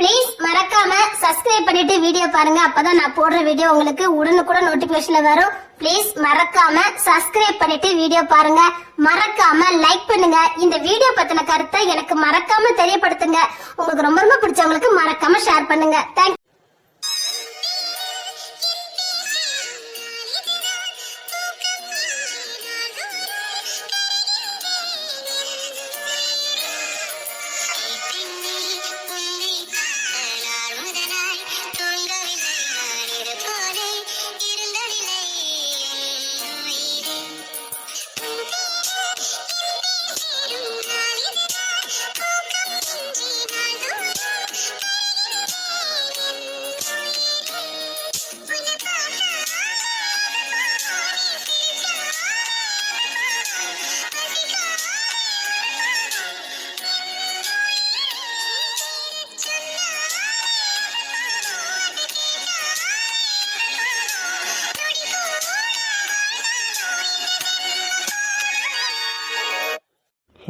Please மறக்காம subscribe பண்ணிட்டு video பாருங்க. அப்பதான் நான் போடுற வீடியோ உங்களுக்கு உடனுக்குடன் நோட்டிபிகேஷன்ல வரும். ப்ளீஸ் மறக்காம சப்ஸ்கிரைப் பண்ணிட்டு வீடியோ பாருங்க. மறக்காம லைக் பண்ணுங்க. இந்த வீடியோ பத்தின கருத்தை எனக்கு மறக்காம தெரியப்படுத்துங்க. உங்களுக்கு ரொம்ப ரொம்ப பிடிச்சவங்களுக்கு மறக்காம ஷேர் பண்ணுங்க. தேங்க்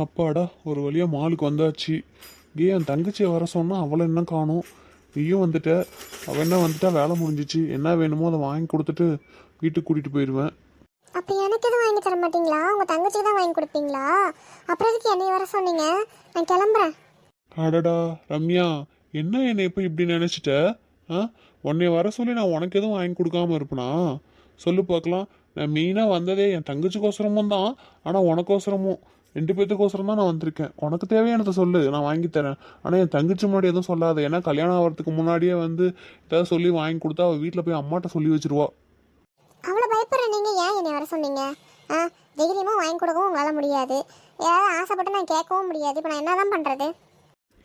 அப்பாடா ஒரு வழியா மாலுக்கு வந்தாச்சு. ஏன் என் தங்கச்சியை வர சொன்னா அவளை என்ன காணும்? நீயும் வந்துட்ட. அவள் என்ன வந்துட்டா? வேலை முடிஞ்சிச்சு. என்ன வேணுமோ அதை வாங்கி கொடுத்துட்டு வீட்டுக்கு கூட்டிட்டு போயிடுவேன் அப்போ எனக்கு எதுவும் வாங்கி தர மாட்டீங்களா? உங்கள் தங்கச்சிக்கு தான் வாங்கி கொடுப்பீங்களா? அப்புறம் எதுக்கு என்னை வர சொன்னீங்க? நான் கிளம்புறேன். அடடா ரம்யா என்ன என்னை இப்போ இப்படி நினச்சிட்ட? ஆ? உன்னை வர சொல்லி நான் உனக்கு எதுவும் வாங்கி கொடுக்காம இருப்பனா? சொல்லு பார்க்கலாம். நான் மெயினாக வந்ததே என் தங்கச்சிக்கோசரமும் தான். ஆனால் உனக்கோசரமும். ரெண்டு பேர்த்துக்கோசரம் தான் நான் வந்திருக்கேன். உனக்கு தேவையானதை சொல்லு நான் வாங்கி தரேன். ஆனால் என் தங்கச்சி முன்னாடி எதுவும் சொல்லாத. ஏன்னா கல்யாணம் ஆகிறதுக்கு முன்னாடியே வந்து ஏதாவது சொல்லி வாங்கி கொடுத்தா அவள் வீட்டில் போய் அம்மாட்ட சொல்லி வச்சிருவா. அவ்வளோ பயப்படுற நீங்கள் ஏன் என்னை வர சொன்னீங்க? ஆ தைரியமாக வாங்கி கொடுக்கவும் உங்களால் முடியாது. ஏதாவது ஆசைப்பட்டு நான் கேட்கவும் முடியாது. இப்போ நான் என்ன தான் பண்ணுறது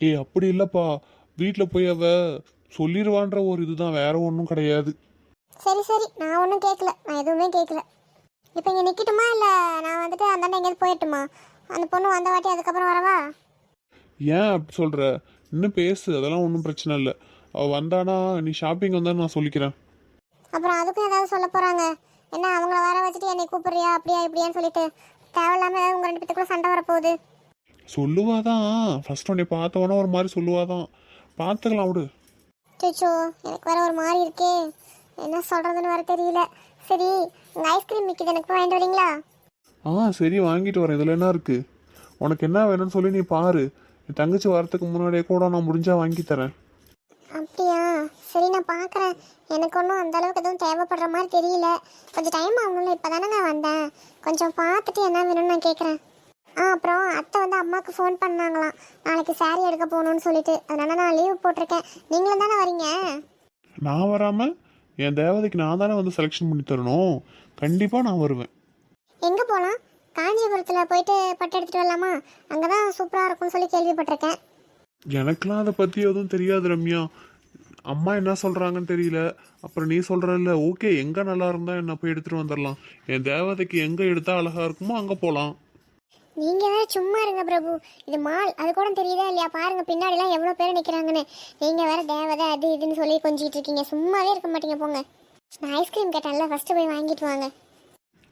ஏய் அப்படி இல்லைப்பா. வீட்டில் போய் அவ சொல்லிடுவான்ற ஒரு இதுதான். வேற ஒன்றும் கிடையாது. சரி சரி. நான் ஒன்றும் கேட்கல. நான் எதுவுமே கேட்கல. இப்போ இங்கே நிற்கட்டுமா இல்லை நான் வந்துட்டு அந்தாண்ட எங்கேயாவது போயிட்டுமா? அந்த பொண்ணு வந்த வாட்டி அதுக்கப்புறம் வரவா? ஏன் அப்படி சொல்ற? இன்னும் பேசு அதெல்லாம் ஒன்றும் பிரச்சனை இல்லை. அவ வந்தானா நீ ஷாப்பிங் வந்தா நான் சொல்லிக்கிறேன். அப்புறம் அதுக்கும் ஏதாவது சொல்ல போகிறாங்க என்ன அவங்கள வர வச்சுட்டு என்னை கூப்பிடுறியா அப்படியா இப்படியான்னு சொல்லிட்டு தேவையில்லாமல் ஏதாவது உங்கள் ரெண்டு பேத்துக்குள்ள சண்டை வரப்போகுது. சொல்லுவாதான். ஃபர்ஸ்ட் உன்னை பார்த்தவொன்னே ஒரு மாதிரி சொல்லுவாதான். பார்த்துக்கலாம் விடு. சோச்சோ எனக்கு வேற ஒரு மாதிரி இருக்கே. என்ன சொல்கிறதுன்னு வேற தெரியல. சரி உங்கள் ஐஸ்கிரீம் விற்கிது எனக்கு வாங்கிட்டு வரீங்களா? ஆ சரி வாங்கிட்டு வரேன். இதில் என்ன இருக்கு? உனக்கு என்ன வேணும்னு சொல்லி நீ பாரு. என் தங்கச்சி வரத்துக்கு முன்னாடியே கூட நான் முடிஞ்சா வாங்கி தரேன். அப்படியா? சரி நான் பார்க்குறேன் எனக்கு ஒன்றும் அந்த அளவுக்கு எதுவும் தேவைப்படுற மாதிரி தெரியல. கொஞ்சம் டைம் ஆகணும்ல இப்போ தானே நான் வந்தேன். கொஞ்சம் பார்த்துட்டு என்ன வேணும்னு நான் கேட்குறேன் ஆ அப்புறம் அத்தை வந்து அம்மாவுக்கு ஃபோன் பண்ணாங்களாம். நாளைக்கு saree எடுக்க போகணும்னு சொல்லிட்டு. அதனால நான் லீவ் போட்டிருக்கேன். நீங்களும் தானே வரீங்க? நான் வராம என் தேவதைக்கு நான் தானே வந்து செலெக்ஷன் பண்ணி தரணும். கண்டிப்பாக நான் வருவேன். காஞ்சிபுரத்தில் போயிட்டு பட்டு எடுத்துகிட்டு வரலாமா? அங்கே தான் சூப்பராக இருக்கும்னு சொல்லி கேள்விப்பட்டிருக்கேன். எனக்கெல்லாம் அதை பற்றி எதுவும் தெரியாது ரம்யா. அம்மா என்ன சொல்கிறாங்கன்னு தெரியல. அப்புறம் நீ சொல்கிறல்ல ஓகே எங்கே நல்லா இருந்தால் என்ன போய் எடுத்துகிட்டு வந்துடலாம் என் தேவதைக்கு எங்கே எடுத்தால் அழகாக இருக்குமோ அங்கே போகலாம் நீங்கள் வேற சும்மா இருங்க பிரபு. இது மால். அது கூட தெரியுதா இல்லையா? பாருங்க பின்னாடிலாம் எவ்வளோ பேர் நிற்கிறாங்கன்னு நீங்கள் வேற தேவதை அது இதுன்னு சொல்லி கொஞ்சிட்டு இருக்கீங்க. சும்மாவே இருக்க மாட்டீங்க போங்க. நான் ஐஸ்கிரீம் கேட்டேன்ல ஃபஸ்ட்டு போய் வாங்கிட்டு வாங்க.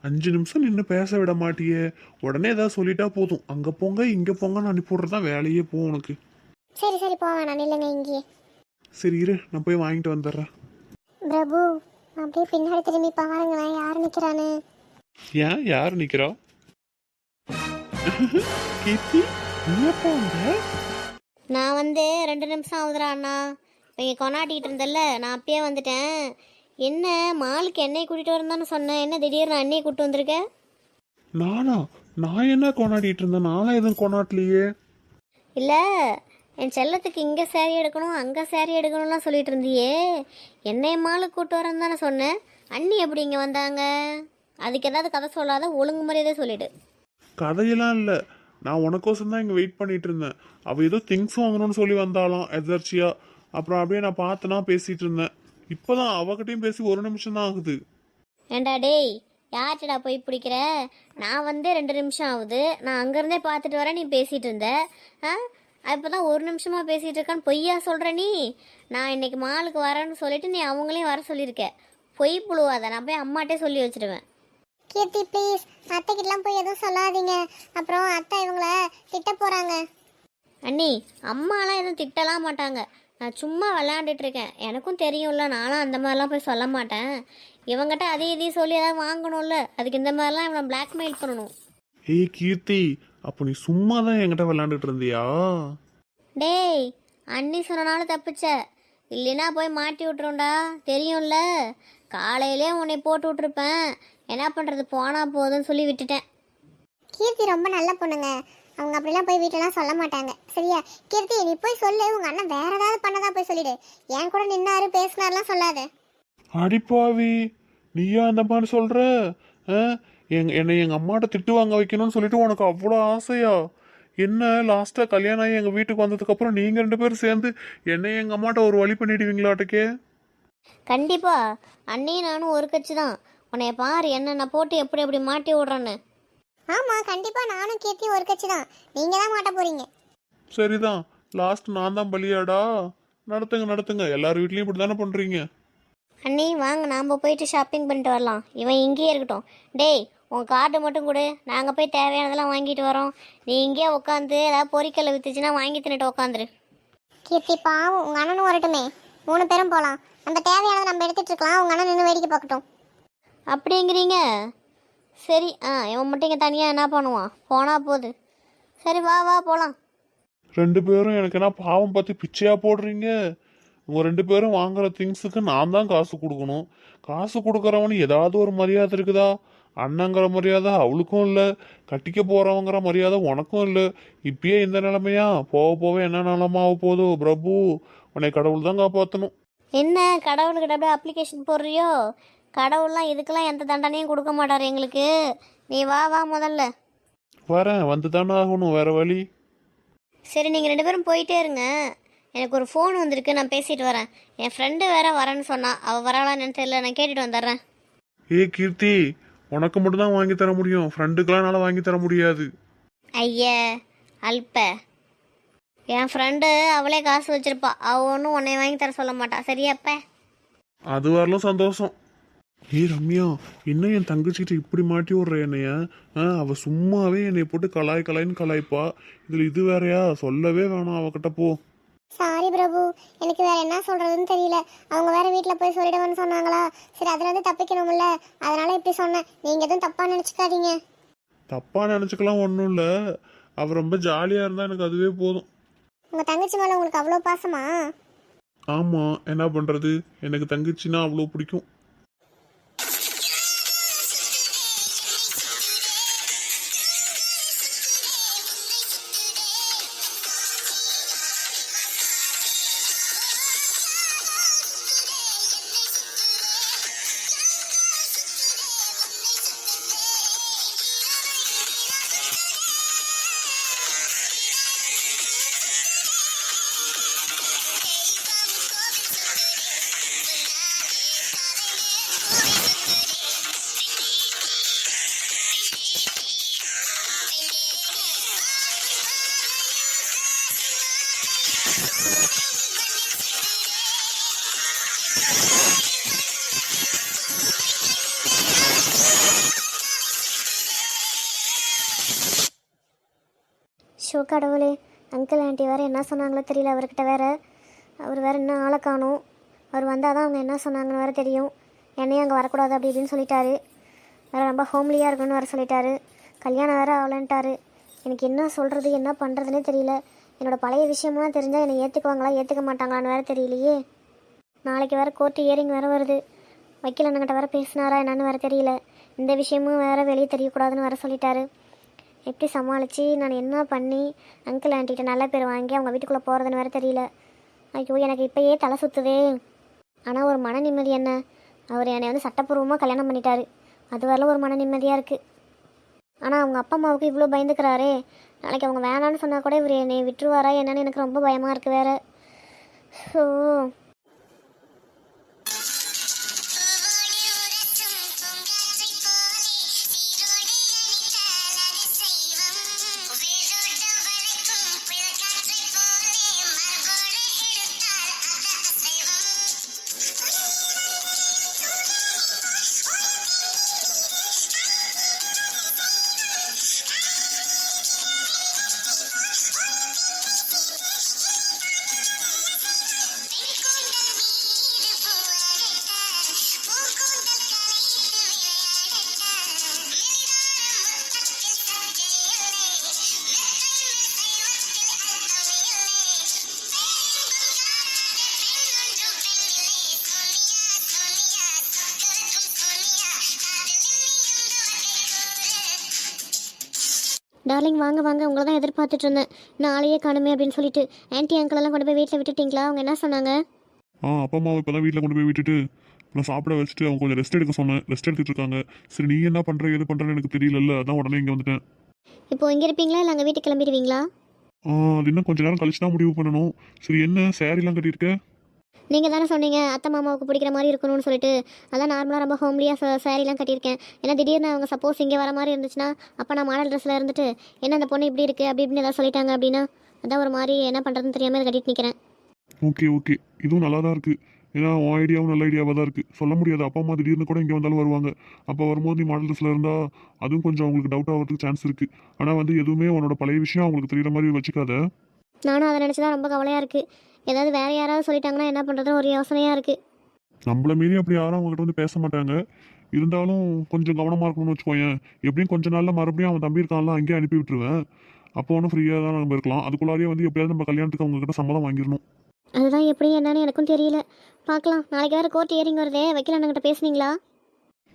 அஞ்சு நிமிஷம் நின்று பேச விட மாட்டியே. உடனே ஏதாவது சொல்லிட்டா போதும். அங்கே போங்க இங்கே போங்கன்னு அனுப்பிவிட்றது தான் வேலையே போ உனக்கு. சரி சரி போவேன் நான் இல்லைங்க இங்கேயே. சரி இரு நான் போய் வாங்கிட்டு வந்துடுறேன். பிரபு அப்படியே பின்னாடி திரும்பி பாருங்களேன் யார் நிற்கிறான்னு ஏன் யார் நிற்கிறா கீர்த்தி வந்த நான் வந்து ரெண்டு நிமிஷம் ஆகுதுடா அண்ணா. இப்போ இங்கே கொண்டாடிட்டு இருந்தல்ல நான் அப்பயே வந்துட்டேன். என்ன மாலுக்கு என்னை கூட்டிகிட்டு வரந்தான்னு சொன்னேன் என்ன திடீர்னு அண்ணியை கூப்பிட்டு வந்திருக்க? நானா? நான் என்ன கொண்டாடிட்டு இருந்தேன்? நானும் எதுவும் கொண்டாடலையே. இல்லை என் செல்லத்துக்கு இங்கே சேரீ எடுக்கணும் அங்கே சேரீ எடுக்கணும்லாம் சொல்லிட்டு இருந்தியே. என்னை மாலுக்கு கூப்பிட்டு வரேன்னு தானே சொன்னேன் அண்ணி எப்படி இங்கே வந்தாங்க? அதுக்கு ஏதாவது கதை சொல்லாத ஒழுங்கு மரியாதை சொல்லிடு. கதையெல்லாம் இல்லை. நான் உனக்கோசம் தான் இங்கே வெயிட் பண்ணிட்டு இருந்தேன். அவள் ஏதோ திங்ஸ் வாங்கணும்னு சொல்லி வந்தாலாம் எதர்ச்சியா. அப்புறம் அப்படியே நான் பார்த்தனா பேசிட்டு இருந்தேன். இப்போதான் அவகிட்டயும் பேசி ஒரு நிமிஷம் தான் ஆகுது. ஏண்டா டேய் யார்கிட்டடா போய் பிடிக்கிற? நான் வந்து ரெண்டு நிமிஷம் ஆகுது. நான் அங்கேருந்தே பார்த்துட்டு வரேன் நீ பேசிகிட்டு இருந்த. ஆ? இப்போ தான் ஒரு நிமிஷமாக பேசிகிட்டு இருக்கான்னு பொய்யா சொல்கிற நீ? நான் இன்னைக்கு மாலுக்கு வரேன்னு சொல்லிட்டு நீ அவங்களையும் வர சொல்லியிருக்க. பொய் புழுவாத நான் போய் அம்மாட்டே சொல்லி வச்சிடுவேன் கீர்த்தி ப்ளீஸ் அத்தைக்கிட்டலாம் போய் எதுவும் சொல்லாதீங்க. அப்புறம் அத்தை இவங்கள திட்ட போகிறாங்க அண்ணி அம்மாலாம் எதுவும் திட்டலாம் மாட்டாங்க. நான் சும்மா விளையாண்டுட்டு இருக்கேன் எனக்கும் தெரியும்ல நானும் அந்த மாதிரிலாம் போய் சொல்ல மாட்டேன். இவங்கிட்ட அதையும் இதையும் சொல்லி ஏதாவது வாங்கணும்ல அதுக்கு இந்த மாதிரிலாம் இவனை பிளாக்மெயில் பண்ணணும். ஏய் கீர்த்தி அப்போ நீ சும்மா தான் என்கிட்ட விளையாண்டுட்டு இருந்தியா டேய் அண்ணி சொன்னனாலும் தப்பிச்ச. இல்லைன்னா போய் மாட்டி விட்ருண்டா தெரியும்ல காலையிலே உன்னை போட்டு விட்ருப்பேன் என்ன பண்ணுறது போனா போதும்னு சொல்லி விட்டுட்டேன். கீர்த்தி ரொம்ப நல்ல பொண்ணுங்க. அவங்க அப்படிலாம் போய் வீட்டிலலாம் சொல்ல மாட்டாங்க. சரியா? கீர்த்தி நீ போய் சொல்லு. உங்க அண்ணன் வேற ஏதாவது பண்ணதா போய் சொல்லிடு. என் கூட நின்னாரு பேசினாருலாம் சொல்லாத. அடிப்பாவி நீயா அந்த மாதிரி சொல்ற? எங்க என்னை எங்க அம்மாட்ட திட்டு வாங்க வைக்கணும்னு சொல்லிட்டு உனக்கு அவ்வளோ ஆசையா? என்ன லாஸ்டா கல்யாணம் ஆகி எங்க வீட்டுக்கு வந்ததுக்கு அப்புறம் நீங்க ரெண்டு பேரும் சேர்ந்து என்னை எங்க அம்மாட்ட ஒரு வழி பண்ணிடுவீங்களாட்டுக்கே? கண்டிப்பா. அண்ணியும் நானும் ஒரு கட்சி தான் உன்னைய பாரு என்னென்ன போட்டு எப்படி எப்படி மாட்டி விட்றேன்னு. ஆமா கண்டிப்பா நானும் கீர்த்தி ஒரு கட்சி தான் நீங்க தான் மாட்ட போறீங்க. சரிதான். லாஸ்ட் நான் தான் பலியாடா. நடத்துங்க நடத்துங்க. எல்லார் வீட்லயும் இப்படி தானே பண்றீங்க? அண்ணி வாங்க நாம் போயிட்டு ஷாப்பிங் பண்ணிட்டு வரலாம். இவன் இங்கேயே இருக்கட்டும். டேய் உன் கார்டு மட்டும் கொடு. நாங்கள் போய் தேவையானதெல்லாம் வாங்கிட்டு வரோம். நீ இங்கேயே உட்காந்து ஏதாவது பொரிக்கல்ல வித்துச்சுன்னா வாங்கி தின்னுட்டு உட்காந்துரு கீர்த்தி பாவம் உங்க அண்ணனும் வரட்டுமே. மூணு பேரும் போலாம். நம்ம தேவையானதை நம்ம எடுத்துட்டு இருக்கலாம். உங்க அண்ணன் நின்று வேடிக்கை பார்க்கட்டும். அப்படிங்கிறீங்க? சரி ஆ இவன் மட்டும் இங்கே தனியாக என்ன பண்ணுவான்? போனா போகுது சரி வா வா போகலாம் ரெண்டு பேரும் எனக்கு என்ன பாவம் பார்த்து பிச்சையா போடுறீங்க? உங்க ரெண்டு பேரும் வாங்குற திங்ஸுக்கு நான் தான் காசு கொடுக்கணும். காசு கொடுக்கறவனு ஏதாவது ஒரு மரியாதை இருக்குதா? அண்ணங்கிற மரியாதை அவளுக்கும் இல்லை. கட்டிக்க போறவங்கிற மரியாதை உனக்கும் இல்லை. இப்பயே இந்த நிலைமையா? போக போக என்ன நிலமாக போதோ பிரபு உன்னை கடவுள் தான் காப்பாற்றணும் என்ன? கடவுள்கிட்ட அப்படியே அப்ளிகேஷன் போடுறியோ? கடவுள்லாம் இதுக்கெல்லாம் எந்த தண்டனையும் கொடுக்க மாட்டார் எங்களுக்கு. நீ வா வா முதல்ல. வரேன் வந்து தானே ஆகணும் வேற வழி. சரி நீங்கள் ரெண்டு பேரும் போயிட்டே இருங்க. எனக்கு ஒரு ஃபோன் வந்திருக்கு நான் பேசிட்டு வரேன். என் ஃப்ரெண்டு வேற வரேன்னு சொன்னா அவள் வரலான்னு தெரியல நான் கேட்டுட்டு வந்துடுறேன். ஏய் கீர்த்தி உனக்கு மட்டும் தான் வாங்கி தர முடியும். ஃப்ரெண்டுக்கெல்லாம் என்னால் வாங்கி தர முடியாது. ஐய அல்ப. என் ஃப்ரெண்டு அவளே காசு வச்சிருப்பா. அவ ஒன்றும் உன்னை வாங்கி தர சொல்ல மாட்டா. சரியாப்ப அது வரலும் சந்தோஷம். ஏய் ரம்யா என்ன என் தங்கச்சிக்கிட்ட இப்படி மாட்டி விடுற என்னைய? ஆ, அவ சும்மாவே என்னை போட்டு கலாய் கலாய்ன்னு கலாய்ப்பா. இதுல இது வேறயா? சொல்லவே வேணாம் அவகிட்ட போ. சாரி பிரபு எனக்கு வேற என்ன சொல்றதுன்னு தெரியல. அவங்க வேற வீட்ல போய் சொல்லிடுவேன்னு சொன்னாங்களா? சரி அதுல இருந்து தப்பிக்கணும்ல. அதனால இப்படி சொன்னேன். நீங்க எதுவும் தப்பா நினைச்சுக்காதீங்க. தப்பா நினைச்சுக்கலாம் ஒன்றும் இல்லை. அவ ரொம்ப ஜாலியா இருந்தா எனக்கு அதுவே போதும். உங்க தங்கச்சி மேல உங்களுக்கு அவ்வளோ பாசமா? ஆமா என்ன பண்றது? எனக்கு தங்கச்சின்னா அவ்வளோ பிடிக்கும். கடவுளே அங்கிள் ஆண்டி வேறு என்ன சொன்னாங்களோ தெரியல அவர்கிட்ட வேறு. அவர் வேறு என்ன ஆளை காணும். அவர் வந்தால் தான் அவங்க என்ன சொன்னாங்கன்னு வேறு தெரியும். என்னையும் அங்கே வரக்கூடாது அப்படி இப்படின்னு சொல்லிட்டாரு. வேறு ரொம்ப ஹோம்லியாக இருக்கணும்னு வர சொல்லிட்டாரு. கல்யாணம் வேறு ஆகலன்ட்டாரு. எனக்கு என்ன சொல்கிறது என்ன பண்ணுறதுனே தெரியல. என்னோட பழைய விஷயம்லாம் தெரிஞ்சால் என்னை ஏற்றுக்குவாங்களா ஏற்றுக்க மாட்டாங்களான்னு வேறு தெரியலையே. நாளைக்கு வேறு கோர்ட்டு இயரிங் வேறு வருது. வக்கீல் அண்ணங்கிட்ட வேறு பேசினாரா என்னன்னு வேறு தெரியல. இந்த விஷயமும் வேறு வெளியே தெரியக்கூடாதுன்னு வேறு சொல்லிட்டாரு. எப்படி சமாளித்து நான் என்ன பண்ணி அங்கிள் ஆண்டிகிட்ட நல்ல பேர் வாங்கி அவங்க வீட்டுக்குள்ளே போகிறதுன்னு வேற தெரியல. ஐயோ எனக்கு இப்போயே தலை சுற்றுதே ஆனால் ஒரு மன நிம்மதி என்ன? அவர் என்னை வந்து சட்டப்பூர்வமாக கல்யாணம் பண்ணிட்டாரு. அது வரல ஒரு மன நிம்மதியாக இருக்குது ஆனால் அவங்க அப்பா அம்மாவுக்கு இவ்வளோ பயந்துக்கிறாரே. நாளைக்கு அவங்க வேணான்னு சொன்னால் கூட இவர் என்னை விட்டுருவாரா என்னன்னு எனக்கு ரொம்ப பயமாக இருக்குது வேறு. ஸோ டார்லிங் வாங்க வாங்க. உங்களை தான் எதிர்பார்த்துட்டு இருந்தேன். நாளையே காணுமே அப்படின்னு சொல்லிட்டு. ஆன்ட்டி அங்கிள் எல்லாம் கொண்டு போய் வீட்டில் விட்டுட்டீங்களா? அவங்க என்ன சொன்னாங்க? ஆ அப்பா அம்மாவை இப்போ தான் வீட்டில் கொண்டு போய் விட்டுட்டு நான் சாப்பிட வச்சுட்டு அவங்க கொஞ்சம் ரெஸ்ட் எடுக்க சொன்னேன். ரெஸ்ட் எடுத்துட்டு இருக்காங்க. சரி நீ என்ன பண்ணுற எது பண்ணுறேன்னு எனக்கு தெரியலல்ல. அதான் உடனே இங்கே வந்துட்டேன். இப்போ இங்கே இருப்பீங்களா? இல்லை அங்கே வீட்டுக்கு கிளம்பிடுவீங்களா? ஆ அது இன்னும் கொஞ்ச நேரம் கழிச்சு தான் முடிவு பண்ணணும். சரி என்ன? சாரிலாம் கட்டியிருக்க? நீங்கள் தானே சொன்னீங்க அத்தை மாமாவுக்கு பிடிக்கிற மாதிரி இருக்கணும்னு சொல்லிட்டு. அதான் நார்மலாக ரொம்ப ஹோம்லியாக சாரீலாம் கட்டியிருக்கேன். ஏன்னா திடீர்னு அவங்க சப்போஸ் இங்கே வர மாதிரி இருந்துச்சுன்னா அப்போ நான் மாடல் ட்ரெஸ்ஸில் இருந்துட்டு என்ன அந்த பொண்ணு இப்படி இருக்குது அப்படி இப்படின்னு ஏதாவது சொல்லிட்டாங்க அப்படின்னா அதான் ஒரு மாதிரி என்ன பண்ணுறதுன்னு தெரியாமல் கட்டிட்டு நிற்கிறேன் ஓகே ஓகே இதுவும் நல்லா தான் இருக்குது ஏன்னா உன் ஐடியாவும் நல்ல ஐடியாவாக தான் இருக்குது சொல்ல முடியாது. அப்பா அம்மா திடீர்னு கூட இங்கே வந்தாலும் வருவாங்க. அப்போ வரும்போது நீ மாடல் ட்ரெஸ்ஸில் இருந்தால் அதுவும் கொஞ்சம் அவங்களுக்கு டவுட் ஆகிறதுக்கு சான்ஸ் இருக்குது ஆனால் வந்து எதுவுமே உன்னோட பழைய விஷயம் அவங்களுக்கு தெரியுற மாதிரி வச்சுக்காத. நானும் அதை நினச்சி தான் ரொம்ப கவலையாக இருக்குது ஏதாவது வேறு யாராவது சொல்லிட்டாங்கன்னா என்ன பண்ணுறதுன்னு ஒரு யோசனையாக இருக்குது நம்மள மீறி அப்படி யாரும் அவங்ககிட்ட வந்து பேச மாட்டாங்க. இருந்தாலும் கொஞ்சம் கவனமாக இருக்கணும்னு வச்சுக்கோயேன். எப்படியும் கொஞ்ச நாளில் மறுபடியும் அவன் தம்பி இருக்கான்லாம் அங்கேயே அனுப்பி விட்டுருவேன். அப்போ ஒன்றும் ஃப்ரீயாக தான் நம்ம இருக்கலாம். அதுக்குள்ளாரியே வந்து எப்படியாவது நம்ம கல்யாணத்துக்கு அவங்க கிட்ட சம்மதம் வாங்கிடணும். அதுதான் எப்படி என்னன்னு எனக்கும் தெரியல. பார்க்கலாம். நாளைக்கு வேறு கோர்ட் ஏரிங் வருதே. வக்கீல் அண்ணங்கிட்ட பேசுனீங்களா?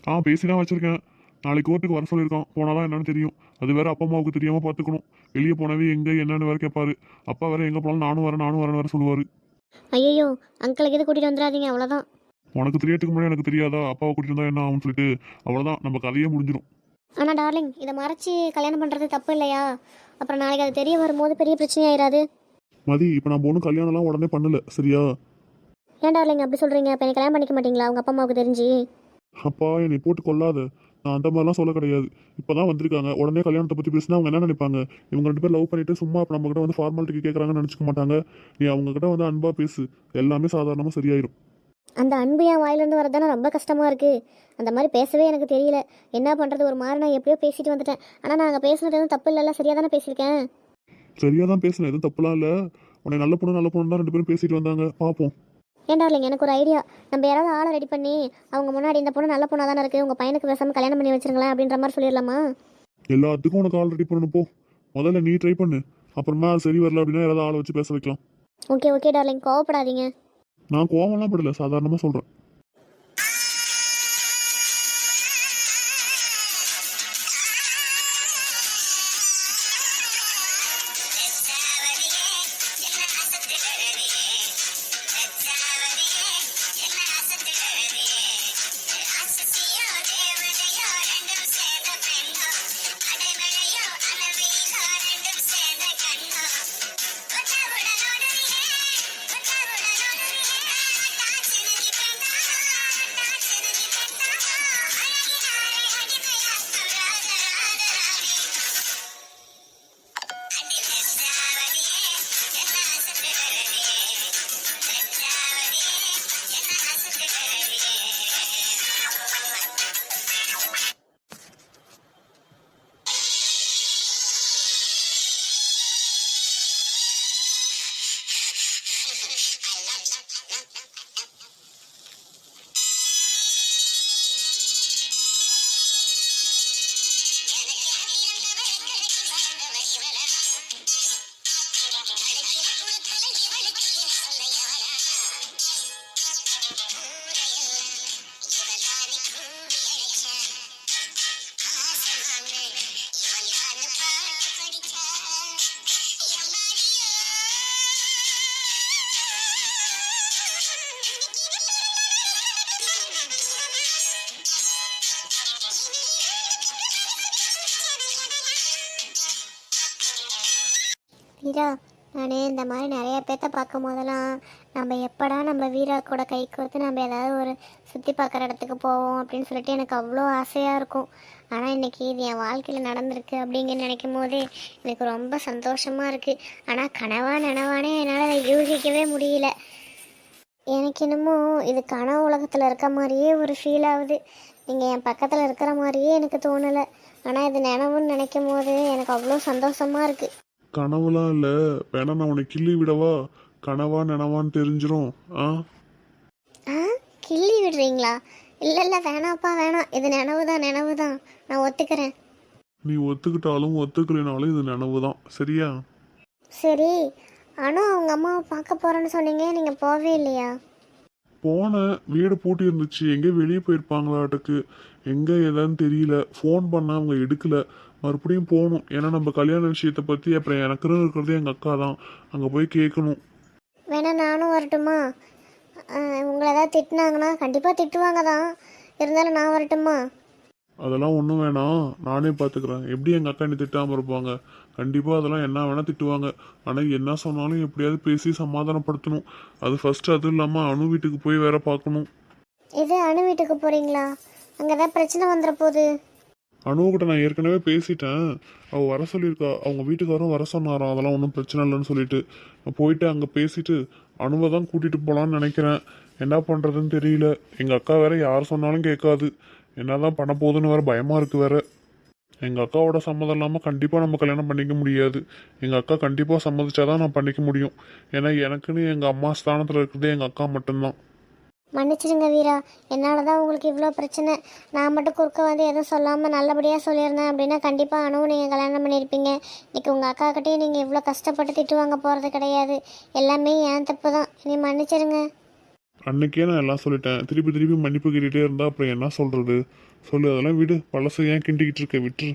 ஆ பேசி தான் வச்சுருக்கேன். நாளைக்கு கோர்ட்டுக்கு வர சொல்லியிருக்கான். போனால் தான் என்னன்னு தெரியும். அது வேற அப்பா அம்மாவுக்கு தெரியாமல் பார்த்துக்கணும் வெளியே போனவே எங்கே என்னன்னு வேற கேட்பாரு அப்பா வேற எங்கே போனாலும் நானும் வரேன் நானும் வரேன்னு வேற சொல்லுவார். ஐயோ அங்கிளுக்கு எது கூட்டிகிட்டு வந்துடாதீங்க அவ்வளோதான் உனக்கு தெரியறதுக்கு முன்னாடி எனக்கு தெரியாதா? அப்பாவை கூட்டிட்டு வந்தா என்ன ஆகும்னு சொல்லிட்டு அவ்வளோதான் நம்ம கதையே முடிஞ்சிடும் ஆனால் டார்லிங் இதை மறைச்சி கல்யாணம் பண்ணுறது தப்பு இல்லையா? அப்புறம் நாளைக்கு அது தெரிய வரும்போது பெரிய பிரச்சனையாயிராது மதி இப்போ நம்ம ஒன்றும் கல்யாணம்லாம் உடனே பண்ணல சரியா? ஏன் டார்லிங் அப்படி சொல்கிறீங்க அப்போ எனக்கு கல்யாணம் பண்ணிக்க மாட்டீங்களா? உங்கள் அப்பா அம்மாவுக்கு தெரிஞ்சு. அப்பா என்னை போட்டு கொள்ளாத. நான் அந்த மாதிரிலாம் சொல்ல கிடையாது. இப்போ தான் வந்திருக்காங்க. உடனே கல்யாணத்தை பற்றி பேசினா அவங்க என்ன நினைப்பாங்க? இவங்க ரெண்டு பேர் லவ் பண்ணிட்டு சும்மா இப்போ நம்மகிட்ட வந்து ஃபார்மாலிட்டிக்கு கேட்குறாங்கன்னு நினச்சிக்க மாட்டாங்க. நீ அவங்க கிட்ட வந்து அன்பாக பேசு. எல்லாமே சாதாரணமாக சரியாயிடும் அந்த அன்பு என் வாயிலிருந்து வரதானே ரொம்ப கஷ்டமாக இருக்குது அந்த மாதிரி பேசவே எனக்கு தெரியல. என்ன பண்ணுறது ஒரு மாதிரி நான் எப்படியோ பேசிட்டு வந்துட்டேன். ஆனால் அங்கே பேசுனது எதுவும் தப்பு இல்லைல்ல? சரியாக தானே பேசியிருக்கேன்? சரியாக தான் பேசுனேன். எதுவும் தப்புலாம் இல்லை. உன்னை நல்ல பொண்ணு நல்ல பொண்ணு தான் ரெண்டு பேரும் பேசிட்டு வந்தாங்க. பார்ப்போம் ஏன் டார்லிங் எனக்கு ஒரு ஐடியா நம்ம யாராவது ஆளை ரெடி பண்ணி அவங்க முன்னாடி இந்த பொண்ணு நல்ல பொண்ணாக தானே இருக்குது உங்கள் பையனுக்கு பேசாமல் கல்யாணம் பண்ணி வச்சிருங்களேன் அப்படின்ற மாதிரி சொல்லிடலாமா? எல்லாத்துக்கும் உனக்கு ஆள் ரெடி பண்ணணும் போ. முதல்ல நீ ட்ரை பண்ணு. அப்புறமா சரி வரல அப்படின்னா யாராவது ஆளை வச்சு பேச வைக்கலாம். ஓகே ஓகே டார்லிங் கோவப்படாதீங்க. நான் கோவம்லாம் படல சாதாரணமாக சொல்கிறேன் மாதிரி நிறைய பேர்த்த பார்க்கும் போதெல்லாம் நம்ம எப்படா நம்ம வீரா கூட கை கொடுத்து நம்ம ஏதாவது ஒரு சுற்றி பார்க்குற இடத்துக்கு போவோம் அப்படின்னு சொல்லிட்டு எனக்கு அவ்வளோ ஆசையாக இருக்கும். ஆனால் இன்றைக்கி இது என் வாழ்க்கையில் நடந்திருக்கு அப்படிங்கிற நினைக்கும் போது எனக்கு ரொம்ப சந்தோஷமாக இருக்குது ஆனால் கனவா நினவானே என்னால் அதை யூகிக்கவே முடியல. எனக்கு என்னமோ இது கனவு உலகத்தில் இருக்க மாதிரியே ஒரு ஃபீல் ஆகுது. நீங்கள் என் பக்கத்தில் இருக்கிற மாதிரியே எனக்கு தோணலை. ஆனால் இது நினவுன்னு நினைக்கும் போது எனக்கு அவ்வளோ சந்தோஷமாக இருக்குது கனவுலாம் இல்லை. வேணா நான் உன்னை கிள்ளி விடவா? கனவா நனவான்னு தெரிஞ்சிரும். ஆ? ஆ? கிள்ளி விடுறீங்களா? இல்லை இல்லை வேணாப்பா வேணாம். இது நினவு தான் நினவு தான் நான் ஒத்துக்கிறேன். நீ ஒத்துக்கிட்டாலும் ஒத்துக்கலைனாலும் இது நினைவு தான் சரியா? சரி. ஆனால் அவங்க அம்மாவை பார்க்க போகிறேன்னு சொன்னீங்க. நீங்கள் போவே இல்லையா? போனேன். வீடு பூட்டி இருந்துச்சு. எங்கே வெளியே போயிருப்பாங்களாட்டுக்கு. எங்கே எதான்னு தெரியல. ஃபோன் பண்ண அவங்க எடுக்கல. மறுபடியும் போகணும். ஏன்னா நம்ம கல்யாண விஷயத்தை பற்றி அப்புறம் எனக்குன்னு இருக்கிறது எங்கள் அக்கா தான். அங்கே போய் கேட்கணும் வேணா நானும் வரட்டுமா? உங்களை ஏதாவது திட்டினாங்கன்னா கண்டிப்பாக திட்டுவாங்க தான். இருந்தாலும் நான் வரட்டுமா? அதெல்லாம் ஒன்றும் வேணாம். நானே பார்த்துக்கிறேன் எப்படி எங்கள் அக்கா என்னை திட்டாமல் இருப்பாங்க? கண்டிப்பாக அதெல்லாம் என்ன வேணால் திட்டுவாங்க. ஆனால் என்ன சொன்னாலும் எப்படியாவது பேசி சமாதானப்படுத்தணும். அது ஃபர்ஸ்ட் அதுவும் இல்லாமல் அணு வீட்டுக்கு போய் வேற பார்க்கணும் இது அணு வீட்டுக்கு போகிறீங்களா அங்கே ஏதாவது பிரச்சனை வந்துட போகுது. அணுகிட்ட நான் ஏற்கனவே பேசிட்டேன். அவள் வர சொல்லியிருக்கா. அவங்க வீட்டுக்காரரும் வர சொன்னாராம். அதெல்லாம் ஒன்றும் பிரச்சனை இல்லைன்னு சொல்லிட்டு. நான் போயிட்டு அங்கே பேசிட்டு அணுவை தான் கூட்டிகிட்டு போகலான்னு நினைக்கிறேன். என்ன பண்ணுறதுன்னு தெரியல. எங்கள் அக்கா வேற யார் சொன்னாலும் கேட்காது. என்ன தான் பண்ண போகுதுன்னு வேற பயமாக இருக்குது வேற. எங்கள் அக்காவோட சம்மதம் இல்லாமல் கண்டிப்பாக நம்ம கல்யாணம் பண்ணிக்க முடியாது. எங்கள் அக்கா கண்டிப்பாக சம்மதிச்சாதான் நான் பண்ணிக்க முடியும். ஏன்னா எனக்குன்னு எங்கள் அம்மா ஸ்தானத்தில் இருக்கிறதே எங்கள் அக்கா மட்டும்தான். மன்னிச்சிடுங்க வீரா. என்னால் தான் உங்களுக்கு இவ்வளோ பிரச்சனை. நான் மட்டும் குறுக்க வந்து எதுவும் சொல்லாமல் நல்லபடியாக சொல்லியிருந்தேன் அப்படின்னா கண்டிப்பாக அணுவும் நீங்கள் கல்யாணம் பண்ணியிருப்பீங்க. இன்னைக்கு உங்கள் அக்காக்கிட்டேயும் நீங்கள் இவ்வளோ கஷ்டப்பட்டு திட்டு வாங்க போகிறது கிடையாது. எல்லாமே என் தப்பு தான் நீ மன்னிச்சிடுங்க அன்னைக்கே நான் எல்லாம் சொல்லிட்டேன். திருப்பி திருப்பி மன்னிப்பு கேட்டுகிட்டே இருந்தால் அப்புறம் என்ன சொல்கிறது சொல்லு அதெல்லாம் விடு. பழசு ஏன் கிண்டிக்கிட்டு இருக்க? விட்டுரு.